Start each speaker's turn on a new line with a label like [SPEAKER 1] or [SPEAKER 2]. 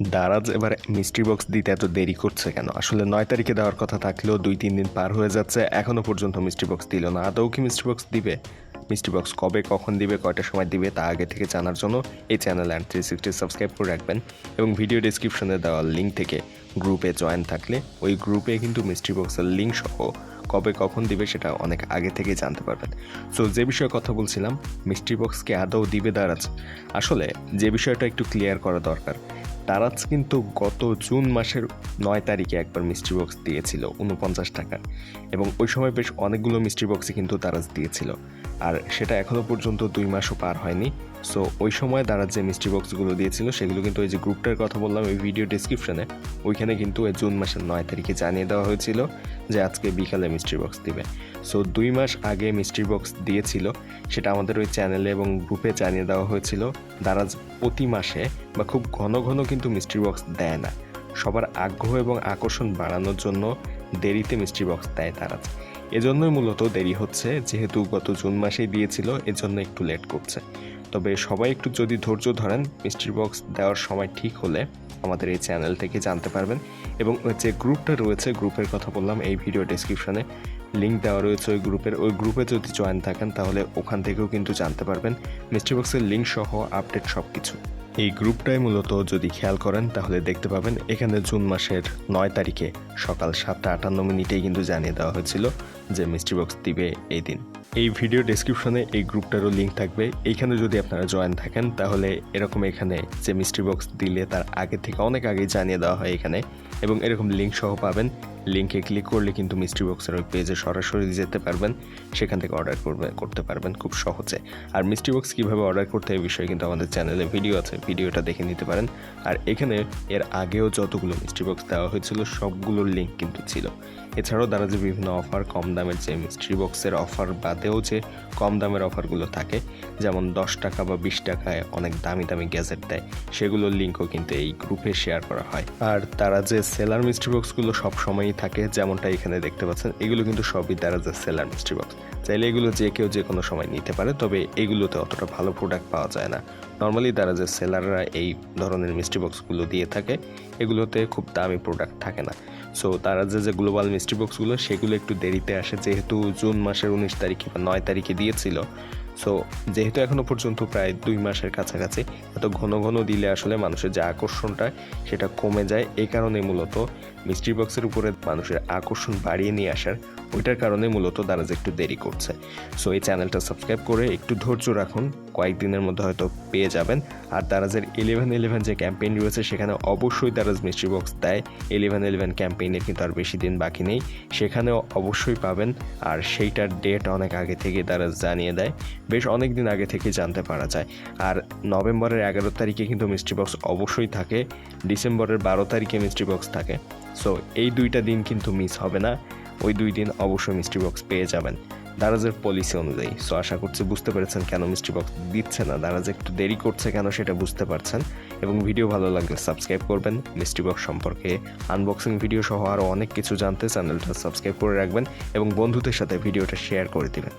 [SPEAKER 1] দারাজ এবার mystery box দিতে এত দেরি করছে কেন? আসলে নয় তারিখে দেওয়ার কথা থাকলেও দুই, তিন দিন পার হয়ে যাচ্ছে এখনও পর্যন্ত মিস্ট্রি বক্স দিল না। আদৌ কি মিস্ট্রি বক্স দিবে? মিস্ট্রি বক্স কবে, কখন দিবে কয়টার সময় দিবে তা আগে থেকে জানার জন্য এই channel and three sixty subscribe করে রাখবেন এবং ভিডিও ডিসক্রিপশনে দেওয়া লিঙ্ক থেকে গ্রুপে জয়েন থাকলে ওই গ্রুপে কিন্তু মিস্ট্রি বক্সের লিঙ্ক সহ কবে, কখন দিবে সেটা অনেক আগে থেকে জানতে পারবেন। সো যে বিষয়ে কথা বলছিলাম মিস্ট্রি বক্সকে আদৌ দিবে দারাজ? আসলে যে বিষয়টা একটু ক্লিয়ার করা দরকার। দারাজ কিন্তু গত জুন মাসের নয় তারিখে একবার মিস্ট্রি বক্স দিয়েছিল উনপঞ্চাশ টাকার। এবং ওই সময় বেশ অনেকগুলো মিস্ট্রি বক্সই কিন্তু তারাজ দিয়েছিল। আর সেটা এখনও পর্যন্ত দুই মাসও পার হয়নি। সো ওই সময় দারাজ যে মিস্ট্রি বক্সগুলো দিয়েছিল, সেগুলো কিন্তু ওই যে গ্রুপটার কথা বললাম ওই ভিডিও ডিসক্রিপশনে ওইখানে কিন্তু ওই জুন মাসের নয় তারিখে জানিয়ে দেওয়া হয়েছিল যে আজকে বিকালে মিস্ট্রি বক্স দিবে। সো দুই মাস আগে মিস্ট্রি বক্স দিয়েছিল। সেটা আমাদের ওই চ্যানেলে এবং গ্রুপে জানিয়ে দেওয়া হয়েছিল। দারাজ প্রতি মাসে বা খুব ঘন ঘন কিন্তু মিস্ট্রি বক্স দেয় না। সবার আগ্রহ এবং আকর্ষণ বাড়ানোর জন্য দেরিতে মিস্ট্রি বক্স দেয় দারাজ। এজন্যই মূলত দেরি হচ্ছে। যেহেতু গত জুন মাসেই দিয়েছিল, এজন্য একটু লেট করছে। তবে সবাই একটু যদি ধৈর্য ধরেন মিস্ট্রি বক্স দেওয়ার সময় ঠিক হলে আমাদের এই চ্যানেল থেকে জানতে পারবেন। এবং যে গ্রুপটা রয়েছে গ্রুপের কথা বললাম, এই ভিডিও ডেসক্রিপশনে লিঙ্ক দেওয়া রয়েছে ওই গ্রুপের ওই গ্রুপে যদি জয়েন থাকেন, তাহলে ওখান থেকেও কিন্তু জানতে পারবেন মিস্ট্রি বক্সের লিঙ্ক সহ আপডেট সব কিছু এই গ্রুপটাই মূলত যদি খেয়াল করেন, তাহলে দেখতে পাবেন এখানে জুন মাসের নয় তারিখে সকাল সাতটা আটান্ন মিনিটেই কিন্তু জানিয়ে দেওয়া হয়েছিল যে মিস্ট্রি বক্স দিবে এই দিন। এই ভিডিও ডেসক্রিপশনে এই গ্রুপটারও লিঙ্ক থাকবে। এইখানে যদি আপনারা জয়েন থাকেন, তাহলে এরকম এখানে যে মিস্ট্রি বক্স দিলে তার আগে থেকে অনেক আগেই জানিয়ে দেওয়া হয় এখানে। এবং এরকম লিঙ্ক সহ পাবেন। লিঙ্কে ক্লিক করলে কিন্তু মিস্ট্রি বক্সের ওই পেজে সরাসরি যেতে পারবেন। সেখান থেকে অর্ডার করবে, করতে পারবেন খুব সহজে। আর মিস্ট্রি বক্স কীভাবে অর্ডার করতে এই বিষয়ে কিন্তু আমাদের চ্যানেলে ভিডিও আছে। ভিডিওটা দেখে নিতে পারেন। আর এখানে এর আগেও যতগুলো মিস্ট্রি বক্স দেওয়া হয়েছিল, সবগুলোর লিঙ্ক কিন্তু ছিল। এছাড়াও তারা যে বিভিন্ন অফার কম দামের যে মিস্ট্রি বক্সের অফার বাদেও যে কম দামের অফারগুলো থাকে, যেমন দশ টাকা বা বিশ টাকায় অনেক দামি দামি গ্যাজেট দেয় সেগুলোর লিঙ্কও কিন্তু এই গ্রুপে শেয়ার করা হয়। আর তারা যে সেলার মিস্ট্রি বক্সগুলো সব সময়ই থাকে, যেমনটা এখানে দেখতে পাচ্ছেন, এগুলো কিন্তু সবই তারা যে সেলার মিস্ট্রি বক্স। চাইলে এগুলো যে কেউ যে কোনো সময় নিতে পারে, তবে এগুলোতে অতটা ভালো প্রোডাক্ট পাওয়া যায় না। নর্মালি তারা যে সেলাররা এই ধরনের মিস্ট্রি বক্সগুলো দিয়ে থাকে, এগুলোতে খুব দামি প্রোডাক্ট থাকে না। সো তারা যে যে গ্লোবাল মিস্ট্রি বক্সগুলো, সেগুলো একটু দেরিতে আসে, যেহেতু জুন মাসের উনিশ তারিখে নয় তারিখে দিয়েছিল। সো যেহেতু এখনও পর্যন্ত প্রায় দুই মাসের কাছাকাছি, এত ঘন ঘন দিলে আসলে মানুষের যে আকর্ষণটা, সেটা কমে যায়। এ কারণে মূলত মিস্ট্রি বক্সের উপরে মানুষের আকর্ষণ বাড়িয়ে নিয়ে আসার ওইটার কারণে মূলত দারাজ একটু দেরি করছে। সো এই চ্যানেলটা সাবস্ক্রাইব করে একটু ধৈর্য রাখুন। কয়েকদিনের মধ্যে হয়তো পেয়ে যাবেন। আর দারাজের ইলেভেন ইলেভেন যে ক্যাম্পেইন রয়েছে, সেখানে অবশ্যই দারাজ মিস্ট্রি বক্স দেয়। ইলেভেন ইলেভেন ক্যাম্পেইনের কিন্তু আর বেশি দিন বাকি নেই। সেখানেও অবশ্যই পাবেন। আর সেইটার ডেট অনেক আগে থেকে দারাজ জানিয়ে দেয়। বেশ অনেক দিন আগে থেকে জানতে পারা যায়। আর নভেম্বরের এগারো তারিখে কিন্তু মিস্ট্রি বক্স অবশ্যই থাকে। ডিসেম্বরের বারো তারিখে মিস্ট্রি বক্স থাকে। সো এই দুইটা দিন কিন্তু মিস হবে না। ওই দুই দিন অবশ্যই মিস্ট্রি বক্স পেয়ে যাবেন। দারাজের পলিসি অনুযায়ী। সো আশা করছি বুঝতে পেরেছেন কেন মিস্ট্রি বক্স দিচ্ছে না। দারাজ একটু দেরি করছে কেন সেটা বুঝতে পারছেন। এবং ভিডিও ভালো লাগলে সাবস্ক্রাইব করবেন। মিস্ট্রি বক্স সম্পর্কে আনবক্সিং ভিডিও সহ আরও অনেক কিছু জানতে চ্যানেলটা সাবস্ক্রাইব করে রাখবেন এবং বন্ধুদের সাথে ভিডিওটা শেয়ার করে দিবেন।